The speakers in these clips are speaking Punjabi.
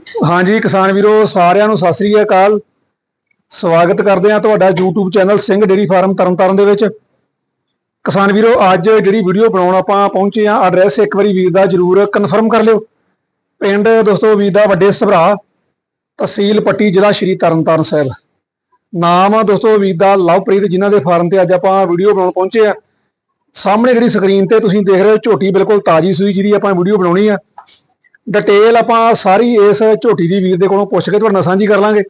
ਹਾਂਜੀ, ਕਿਸਾਨ ਵੀਰੋ, ਸਾਰਿਆਂ ਨੂੰ ਸਤਿ ਸ੍ਰੀ ਅਕਾਲ। ਸਵਾਗਤ ਕਰਦੇ ਹਾਂ ਤੁਹਾਡਾ YouTube channel Singh dairy farm Tarn Taran ਦੇ ਵਿੱਚ। ਕਿਸਾਨ ਵੀਰੋ, ਅੱਜ ਜਿਹੜੀ ਵੀਡੀਓ ਬਣਾਉਣ ਆਪਾਂ ਪਹੁੰਚੇ ਆ ਐਡਰੈਸ ਇੱਕ ਵਾਰੀ ਵੀਰ ਦਾ ਜਰੂਰ ਕਨਫਰਮ ਕਰ ਲਿਓ। ਪਿੰਡ ਦੋਸਤੋ, ਵੀਰ ਦਾ ਵੱਡੇ ਸਭਰਾ, ਤਹਿਸੀਲ ਪੱਟੀ, ਜ਼ਿਲ੍ਹਾ ਸ਼੍ਰੀ ਤਰਨਤਾਰਨ ਸਾਹਿਬ। ਨਾਮ ਆ ਦੋਸਤੋ, ਵੀਰ ਦਾ ਲਵਪ੍ਰੀਤ, ਜਿਨ੍ਹਾਂ ਦੇ ਫਾਰਮ ਤੇ ਅੱਜ ਆਪਾਂ ਵੀਡੀਓ ਬਣਾਉਣ ਪਹੁੰਚੇ ਆ ਸਾਹਮਣੇ ਜਿਹੜੀ ਸਕਰੀਨ ਤੇ ਤੁਸੀਂ ਦੇਖ ਰਹੇ ਹੋ, ਝੋਟੀ ਬਿਲਕੁਲ ਤਾਜ਼ੀ ਸੂਈ ਜਿਹਦੀ ਆਪਾਂ ਵੀਡੀਓ ਬਣਾਉਣੀ ਆ। ਡਿਟੇਲ ਆਪਾਂ ਸਾਰੀ ਇਸ ਝੋਟੀ ਦੀ ਵੀਰ ਦੇ ਕੋਲੋਂ ਪੁੱਛ ਕੇ ਤੁਹਾਡੇ ਨਾਲ ਸਾਂਝੀ ਕਰ ਲਾਂਗੇ।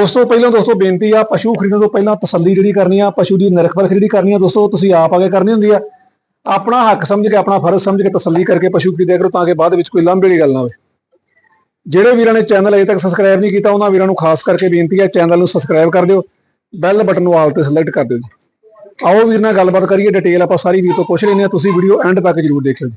ਉਸ ਤੋਂ ਪਹਿਲਾਂ ਦੋਸਤੋ ਬੇਨਤੀ ਆ, ਪਸ਼ੂ ਖਰੀਦਣ ਤੋਂ ਪਹਿਲਾਂ ਤਸੱਲੀ ਜਿਹੜੀ ਕਰਨੀ ਆ, ਪਸ਼ੂ ਦੀ ਨਿਰਖ ਪਰਖ ਜਿਹੜੀ ਕਰਨੀ ਆ, ਦੋਸਤੋ ਤੁਸੀਂ ਆਪ ਆਗੇ ਕਰਨੀ ਹੁੰਦੀ ਆ। ਆਪਣਾ ਹੱਕ ਸਮਝ ਕੇ, ਆਪਣਾ ਫਰਜ਼ ਸਮਝ ਕੇ ਤਸੱਲੀ ਕਰਕੇ ਪਸ਼ੂ ਖਰੀਦਿਆ ਕਰੋ ਤਾਂ ਕਿ ਬਾਅਦ ਵਿੱਚ ਕੋਈ ਲਾਂਭੇ ਵਾਲੀ ਗੱਲ ਨਾ ਹੋਵੇ। ਜਿਹੜੇ ਵੀਰਾਂ ਨੇ ਚੈਨਲ ਅਜੇ ਤੱਕ ਸਬਸਕ੍ਰਾਈਬ ਨਹੀਂ ਕੀਤਾ, ਉਹਨਾਂ ਵੀਰਾਂ ਨੂੰ ਖਾਸ ਕਰਕੇ ਬੇਨਤੀ ਆ, ਚੈਨਲ ਨੂੰ ਸਬਸਕ੍ਰਾਈਬ ਕਰ ਦਿਓ ਬੈਲ ਬਟਨ ਨੂੰ ਆਲ ਤੇ ਸਿਲੈਕਟ ਕਰ ਦਿਓ ਜੀ। ਆਓ ਵੀਰ ਨਾਲ ਗੱਲਬਾਤ ਕਰੀਏ ਡਿਟੇਲ ਆਪਾਂ ਸਾਰੀ ਵੀਰ ਤੋਂ ਪੁੱਛ ਲੈਂਦੇ ਆ, ਤੁਸੀਂ ਵੀਡੀਓ ਐਂਡ ਤੱਕ ਜਰੂਰ ਦੇਖਿਓ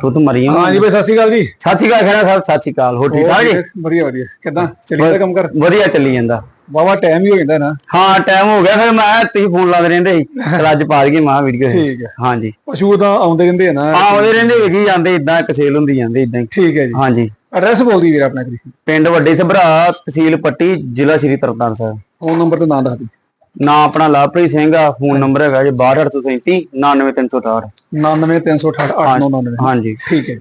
ਜੀ ਤੂੰ ਤਾਂ ਮਰੀ ਹਾਂਜੀ ਬਈ ਸਤਿ ਸ਼੍ਰੀ ਅਕਾਲ ਜੀ। ਸਤਿ ਸ਼੍ਰੀ ਅਕਾਲ ਖੜਾ ਸਾਹਿਬ ਸਤਿ ਸ਼੍ਰੀ ਅਕਾਲ। ਹੋ ਠੀਕ ਠਾਕ ਜੀ? ਵਧੀਆ ਵਧੀਆ। ਕਿੱਦਾਂ? ਚੱਲੀ ਦਾ ਕੰਮ ਕਰ ਵਧੀਆ ਚੱਲੀ ਜਾਂਦਾ। ਵਾਵਾ ਟਾਈਮ ਹੀ ਹੋ ਜਾਂਦਾ ਨਾ। ਹਾਂ ਟਾਈਮ ਹੋ ਗਿਆ। ਫਿਰ ਮੈਂ ਤੁਸੀਂ ਫੋਨ ਲਾਉਂਦੇ ਰਹਿੰਦੇ ਸੀ। ਚਲ ਅੱਜ ਪਾ ਦਈਏ ਮਾਂ ਵੀਡੀਓ ਠੀਕ ਹੈ। ਹਾਂਜੀ। ਪਸ਼ੂ ਤਾਂ ਆਉਂਦੇ ਰਹਿੰਦੇ ਆ ਨਾ। ਆਉਂਦੇ ਰਹਿੰਦੇ ਵੇਖੀ ਜਾਂਦੇ ਇਦਾਂ ਇੱਕ ਸੇਲ ਹੁੰਦੀ ਜਾਂਦੀ ਇਦਾਂ ਹੀ। ਠੀਕ ਹੈ ਜੀ। ਹਾਂਜੀ। ਐਡਰੈਸ ਬੋਲਦੀ ਵੀਰ ਆਪਣਾ ਪਿੰਡ ਵੱਡੇ ਸਭਰਾ ਤਹਿਸੀਲ ਪੱਟੀ ਜ਼ਿਲ੍ਹਾ ਸ਼੍ਰੀ ਤਰਨਤਾਰਨ ਸਾਹਿਬ। ਫੋਨ ਨੰਬਰ ਤੇ ਨਾਂ ਦੱਸ ਦਿਓ ਨਾਂ ਆਪਣਾ ਲਾਭਪ੍ਰੀਤ ਸਿੰਘ ਆ ਫੋਨ ਨੰਬਰ ਹੈਗਾ ਜੀ 62837 99368 99368 ਹਾਂਜੀ ਠੀਕ ਹੈ।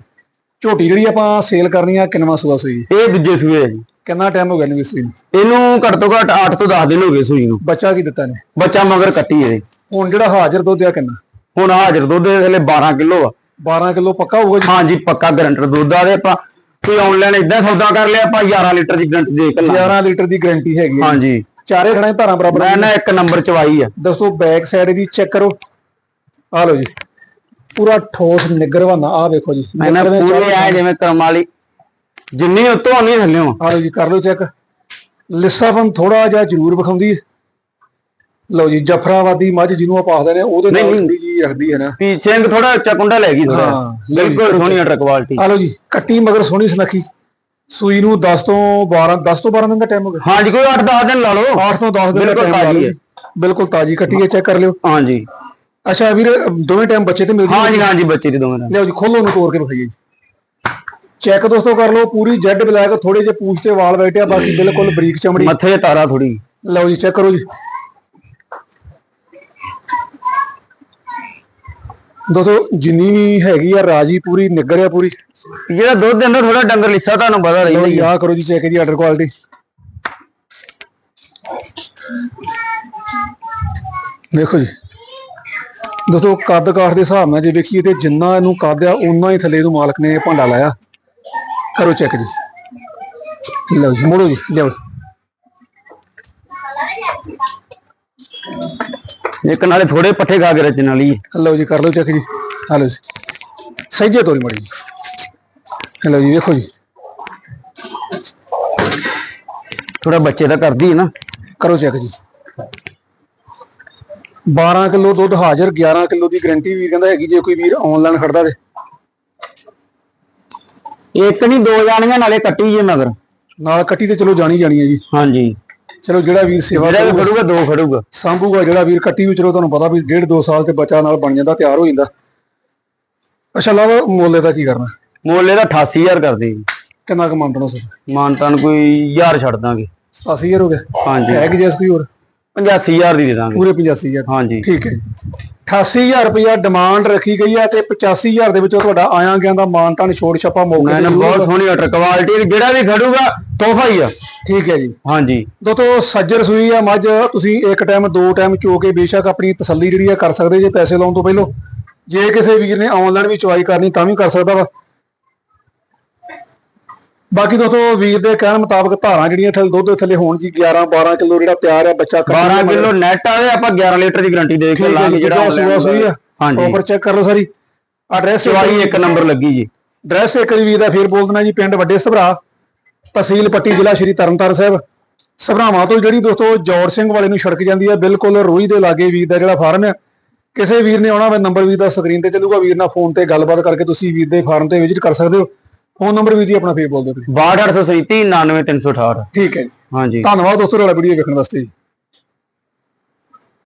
ਝੋਟੀ ਜਿਹੜੀ ਆਪਾਂ ਸੇਲ ਕਰਨੀ ਆ ਕਿੰਨਵਾ ਸੂਆ ਸੂਈ? ਇਹ ਦੂਜੇ ਸੂਏ ਹੈ ਜੀ। ਕਿੰਨਾ ਟਾਈਮ ਹੋ ਗਿਆ ਨਵੀਂ ਸੂਈ ਨੂੰ? ਇਹਨੂੰ ਘੱਟ ਤੋਂ ਘੱਟ 8 ਤੋਂ 10 ਦਿਨ ਹੋ ਗਏ ਸੂਈ ਨੂੰ। ਬੱਚਾ ਕੀ ਦਿੱਤਾ ਨੇ ਬੱਚਾ ਮਗਰ ਕੱਟੀ ਇਹਦੇ। ਹੁਣ ਜਿਹੜਾ ਹਾਜ਼ਰ ਦੁੱਧ ਆ ਕਿੰਨਾ? ਹੁਣ ਹਾਜ਼ਰ ਦੁੱਧ ਦੇ ਥੱਲੇ 12 ਕਿਲੋ ਆ। 12 ਕਿਲੋ ਪੱਕਾ ਹੋਊਗਾ ਜੀ? ਹਾਂਜੀ ਪੱਕਾ ਗਰੰਟਰ ਦੁੱਧ ਆ ਦੇ ਆਪਾਂ ਕੋਈ ਆਨਲਾਈਨ ਇਦਾਂ ਸੌਦਾ ਕਰ ਲਿਆ ਆਪਾਂ 11 ਲੀਟਰ ਦੀ ਗਰੰਟੀ ਦੇ ਕੇ ਲਾ 11 ਲੀਟਰ ਦੀ ਗਾਰੰਟੀ ਹੈਗੀ ਹਾਂਜੀ। ਚਾਰੇ ਖੜੇ ਧਾਰਾਂ ਬਰਾਬਰ ਮੈਂ ਨਾ ਇੱਕ ਨੰਬਰ ਚਵਾਈ ਆ। ਦੋਸਤੋ ਬੈਕ ਸਾਈਡ ਦੀ ਚੈੱਕ ਕਰੋ। ਆ ਲਓ ਜੀ। ਪੂਰਾ ਠੋਸ ਨਿਗਰਵਾਨਾ ਆ ਵੇਖੋ ਜੀ। ਨਿੱਘਰ ਦੇ ਪੂਰੇ ਆਏ ਜਿਵੇਂ ਕਰਮ ਵਾਲੀ ਜਿੰਨੀ ਉਤੋਂ ਉਨੀ ਥੱਲਿਓ ਆ ਲਓ ਜੀ ਕਰ ਲਓ ਚੈੱਕ ਲਿੱਸਾਪਨ ਥੋੜਾ ਜਿਹਾ ਜ਼ਰੂਰ ਵਿਖਾਉਂਦੀ। ਲਓ ਜੀ ਜਫਰਾਵਾਦੀ ਮੱਝ ਜਿਹਨੂੰ ਆਪਾਂ ਆਖਦੇ ਨੇ ਉਹਦੇ ਨਾਲ ਥੋੜੀ ਜੀ ਰੱਖਦੀ ਹੈ ਨਾ। ਪੀ ਸਿੰਘ ਥੋੜਾ ਉੱਚਾ ਕੁੰਡਾ ਲੈ ਗਈ ਥੋੜਾ ਬਿਲਕੁਲ ਸੋਹਣੀ ਅਟਰ ਕੁਆਲਿਟੀ ਆ ਲਓ ਜੀ ਕੱਟੀ ਮਗਰ ਸੋਹਣੀ ਸੁਨੱਖੀ। ਸੂਈ ਨੂੰ 10 ਤੋਂ 12 10 ਤੋਂ 12 ਦਿਨ ਦਾ ਟਾਈਮ ਹੋ ਗਿਆ। ਹਾਂਜੀ ਕੋਈ 8-10 ਦਿਨ ਲਾ ਲਓ। 8 ਤੋਂ 10 ਦਿਨ ਦਾ ਬਿਲਕੁਲ ਲਾ ਤਾਜ਼ੀ ਲਓ ਹੈ। ਬਿਲਕੁਲ ਤਾਜ਼ੀ ਕੱਟੀ ਹੈ ਚੈੱਕ ਕਰ ਲਿਓ। ਹਾਂਜੀ। ਅੱਛਾ ਵੀਰ ਦੋਵੇਂ ਟਾਈਮ ਬੱਚੇ ਤੇ ਮਿਲਦੀ ਹਾਂਜੀ ਹਾਂਜੀ ਬੱਚੇ ਦੇ ਦੋਵੇਂ ਨਾਲ ਜੀ ਖੋਲੋ ਨੂੰ ਤੋੜ ਕੇ ਵਿਖਾਈਏ ਜੀ। ਚੈੱਕ ਦੋਸਤੋ ਕਰ ਲਓ ਪੂਰੀ ਜੈਡ ਬਲੈਕ ਥੋੜੇ ਜਿਹੇ ਪੂਛ ਤੇ ਵਾਲ ਬੈਠਿਆ ਬਾਕੀ ਬਿਲਕੁਲ ਬਰੀਕ ਚਮੜੀ। ਮੱਥੇ 'ਚ ਤਾਰਾ ਥੋੜੀ ਲਓ ਜੀ ਚੈੱਕ ਕਰੋ ਜੀ। ਦੋਸਤੋ ਜਿੰਨੀ ਵੀ ਹੈਗੀ ਆ ਰਾਜੀ ਪੂਰੀ ਨਿੱਗਰ ਆ ਪੂਰੀ। ਜਿਹੜਾ ਦੁੱਧ ਦਿੰਦਾ ਥੋੜਾ ਡੰਗਰ ਲਿੱਸਾ ਤੁਹਾਨੂੰ ਪਤਾ ਲਓ ਰਹੀ ਜੀ ਆਹ ਕਰੋ ਜੀ ਚੈੱਕ ਦੀ ਆਰਡਰ ਕੁਆਲਿਟੀ ਦੇਖੋ ਜੀ। ਦੋਸਤੋ ਕੱਦ ਕਾਠ ਦੇ ਹਿਸਾਬ ਨਾਲ ਜੇ ਵੇਖੀਏ ਤੇ ਜਿੰਨਾ ਇਹਨੂੰ ਕੱਦ ਆ ਉਨਾ ਹੀ ਥੱਲੇ ਨੂੰ ਮਾਲਕ ਨੇ ਭਾਂਡਾ ਲਾਇਆ। ਕਰੋ ਚੈੱਕ ਜੀ। ਲਓ ਜੀ ਮੋੜੋ ਜੀ ਲਿਆਓ। ਇੱਕ ਨਾਲੇ ਥੋੜੇ ਪੱਠੇ ਖਾ ਕੇ ਰਚਣ ਵਾਲੀ ਹੈ। ਲਓ ਜੀ ਕਰ ਲਓ ਚੈੱਕ ਜੀ। ਆ ਲਓ ਜੀ। ਸਹਿਜੇ ਤੋਰੀ ਮੜੀ ਜੀ। ਲਓ ਜੀ ਦੇਖੋ ਜੀ। ਥੋੜਾ ਬੱਚੇ ਦਾ ਕਰਦੀ ਹੈ ਨਾ। ਕਰੋ ਚੈੱਕ ਜੀ। 12 ਕਿਲੋ ਦੁੱਧ ਹਾਜ਼ਰ 11 ਕਿਲੋ ਦੀ ਗਾਰੰਟੀ ਵੀ ਕਹਿੰਦਾ ਹੈਗੀ ਜੇ ਕੋਈ ਵੀਰ ਆਨਲਾਈਨ ਖੜਦਾ ਤੇ। ਇੱਕ ਨਹੀਂ ਦੋ ਜਾਣੀਆਂ ਨਾਲੇ ਕੱਟੀ ਜੇ ਮਗਰ। ਨਾਲ ਕੱਟੀ ਤੇ ਚਲੋ ਜਾਣੀ ਜਾਣੀ ਹੈ ਜੀ। ਹਾਂਜੀ। ਚਲੋ ਜਿਹੜਾ ਵੀਰ ਸੇਵਾ ਜਿਹੜਾ ਵੀ ਖੜੂਗਾ ਦੋ ਖੜੂਗਾ। ਸਾਂਭੂਗਾ ਜਿਹੜਾ ਵੀਰ ਕੱਟੀ ਵੀ ਚਲੋ ਤੁਹਾਨੂੰ ਪਤਾ ਵੀ ਡੇਢ ਦੋ ਸਾਲ ਤੇ ਬੱਚਾ ਨਾਲ ਬਣ ਜਾਂਦਾ ਤਿਆਰ ਹੋ ਜਾਂਦਾ। ਅੱਛਾ ਲਵ ਮੁੱਲ ਦਾ ਕੀ ਕਰਨਾ? ਮੁੱਲ ਇਹਦਾ 88000 ਕਰਦੇ ਜੀ। ਕਿੰਨਾ ਕੁ ਮੰਨਣਾ ਸਰ? ਮਾਨਤਾਨ ਕੋਈ 1000 ਛੱਡ ਦਾਂਗੇ। 80000 ਹੋ ਗਿਆ? ਹਾਂਜੀ। ਹੈ ਕਿ ਜੈਸ ਕੋਈ ਹੋਰ? 85000 ਦੀ ਦੇ ਦਾਂਗੇ। ਪੂਰੇ 85000 ਹਾਂਜੀ। ਠੀਕ ਹੈ। ਜੀ। 88000 ਰੁਪਇਆ ਡਿਮਾਂਡ ਰੱਖੀ ਗਈ ਹੈ ਤੇ 85000 ਦੇ ਵਿੱਚੋਂ ਤੁਹਾਡਾ ਆਇਆ ਗਿਆ ਦਾ ਮਾਨਤਾਨ ਛੋੜ ਛੱਪਾ ਮੌਕੇ ਤੇ ਨਾ ਜ਼ਰੂਰ ਬਹੁਤ ਸੋਹਣੀ ਅਟਰ ਕੁਆਲਿਟੀ ਜਿਹੜਾ ਵੀ ਖੜੂਗਾ ਤੋਹਫਾ ਹੀ ਆ। ਠੀਕ ਹੈ ਜੀ। ਹਾਂਜੀ। ਦੋਸਤੋ ਸੱਜਰ ਸੂਈ ਆ ਮੱਝ ਤੁਸੀਂ ਇੱਕ ਟਾਈਮ ਦੋ ਟਾਈਮ ਚੋ ਕੇ ਬੇਸ਼ੱਕ ਆਪਣੀ ਤਸੱਲੀ ਜਿਹੜੀ ਆ ਕਰ ਸਕਦੇ ਜੇ ਪੈਸੇ ਲਾਉਣ ਤੋਂ ਪਹਿਲਾਂ। ਜੇ ਕਿਸੇ ਵੀਰ ਨੇ ਆਨਲਾਈਨ ਵੀ ਚੁਆਈ ਕਰਨੀ ਤਾਂ ਵੀ ਕਰ ਸਕਦਾ ਵਾ। ਬਾਕੀ ਦੋਸਤੋ ਵੀਰ ਦੇ ਕਹਿਣ ਮੁਤਾਬਕ ਧਾਰਾਂ ਜਿਹੜੀਆਂ ਥੱਲੇ ਦੁੱਧ ਦੇ ਥੱਲੇ ਹੋਣ ਜੀ 11 12 ਕਿਲੋ ਜਿਹੜਾ ਤਿਆਰ ਆ ਬੱਚਾ ਕੱਢਣ 12 ਨੂੰ ਮਗਰ- ਕਿਲੋ ਨੈਟ ਆਵੇ ਆਪਾਂ 11 ਲੀਟਰ ਦੀ ਗਾਰੰਟੀ ਦੇ ਕੇ ਹੈ ਲਾਂਗੇ ਜਿਹੜਾ ਸੂਆ ਸੂਈ ਆ। ਹਾਂਜੀ। ਆਫਰ ਚੈੱਕ ਕਰ ਲਓ ਸਾਰੀ। ਐਡਰੈਸ ਚਵਾਈ ਇੱਕ ਨੰਬਰ ਲੱਗੀ ਜੀ। ਐਡਰੈਸ ਇੱਕ ਵਾਰੀ ਦਾ ਫੇਰ ਬੋਲ ਦੇਣਾ ਜੀ ਪਿੰਡ ਵੱਡੇ ਸਭਰਾ ਤਹਿਸੀਲ ਪੱਟੀ ਜ਼ਿਲ੍ਹਾ ਸ਼੍ਰੀ ਤਰਨਤਾਰਨ ਸਾਹਿਬ। ਸਭਰਾਵਾਂ ਤੋਂ ਜਿਹੜੀ ਦੋਸਤੋ ਜੌੜ ਸਿੰਘ ਵਾਲੇ ਨੂੰ ਸੜਕ ਜਾਂਦੀ ਹੈ ਬਿਲਕੁਲ ਰੋਈ ਦੇ ਲਾਗੇ ਵੀਰ ਦਾ ਜਿਹੜਾ ਫਾਰਮ ਹੈ ਕਿਸੇ ਵੀਰ ਨੇ ਆਉਣਾ ਵਾ ਨੰਬਰ ਵੀਰ ਦਾ ਸਕਰੀਨ ਤੇ ਚੱਲੂਗਾ ਵੀਰ ਨਾਲ ਫੋਨ ਤੇ ਗੱਲਬਾਤ ਕਰਕੇ ਤੁਸੀਂ ਵੀਰ ਦੇ ਫਾਰਮ ਤੇ ਵਿਜ਼ਿਟ ਕਰ ਸਕਦੇ ਹੋ। ਫੋਨ ਨੰਬਰ ਵੀਰ ਜੀ ਆਪਣਾ ਫੇਰ ਬੋਲ ਦਿਓ ਤੁਸੀਂ। 62837 99368 ਠੀਕ ਹੈ ਜੀ। ਹਾਂਜੀ। ਧੰਨਵਾਦ ਦੋਸਤੋ ਤੁਹਾਡਾ ਵੀਡੀਓ ਵੇਖਣ ਵਾਸਤੇ ਜੀ।